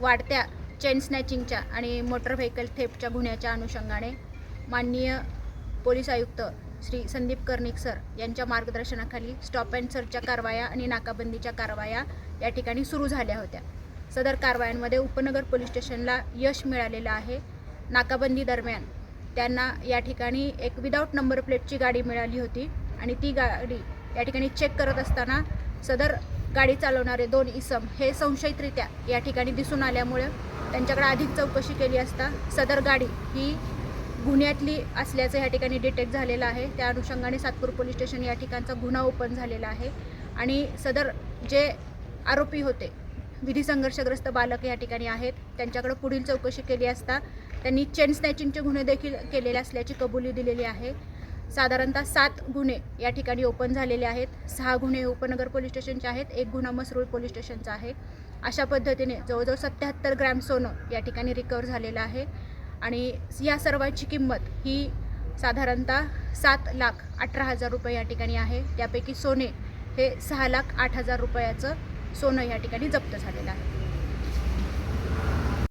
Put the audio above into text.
वाढत्या चेन स्नॅचिंगच्या आणि motor vehicle थेपच्या गुन्ह्याच्या अनुषंगाने माननीय पोलीस आयुक्त श्री संदीप कर्णिक सर यांच्या मार्गदर्शनाखाली स्टॉप अँड सर्चच्या कारवाया आणि नाकाबंदीच्या कारवाया या ठिकाणी सुरू झाल्या होत्या. सदर कारवायांमध्ये उपनगर पोलीस स्टेशनला यश मिळालेलं आहे. नाकाबंदी दरम्यान त्यांना या ठिकाणी एक विदाऊट नंबर प्लेटची गाडी मिळाली होती आणि ती गाडी या ठिकाणी चेक करत असताना सदर गाडी चालवणारे दोन इसम हे संशयितरित्या या ठिकाणी दिसून आल्यामुळे त्यांच्याकडे अधिक चौकशी केली असता सदर गाडी ही गुन्ह्यातली असल्याचं या ठिकाणी डिटेक्ट झालेलं आहे. त्या अनुषंगाने सातपूर पोलीस स्टेशन या ठिकाणचा गुन्हा ओपन झालेला आहे आणि सदर जे आरोपी होते विधी संघर्षग्रस्त बालक या ठिकाणी आहेत त्यांच्याकडे पुढील चौकशी केली असता त्यांनी चेन स्नॅचिंगचे गुन्हे देखील केलेले असल्याची कबुली दिलेली आहे. साधारणतः सात गुन्हे या ठिकाणी ओपन झालेले आहेत. सहा गुन्हे उपनगर पोलीस स्टेशनचे आहेत एक गुन्हा मसरूळ पोलीस स्टेशनचा आहे. अशा पद्धतीने जवळजवळ सत्याहत्तर ग्रॅम सोनं या ठिकाणी रिकवर झालेलं आहे. आणि या सर्वांची किंमत ही साधारणतः सात लाख अठरा हजार रुपये या ठिकाणी आहे. त्यापैकी सोने हे सहा लाख आठ हजार रुपयाचं सोनं या ठिकाणी जप्त झालेलं आहे.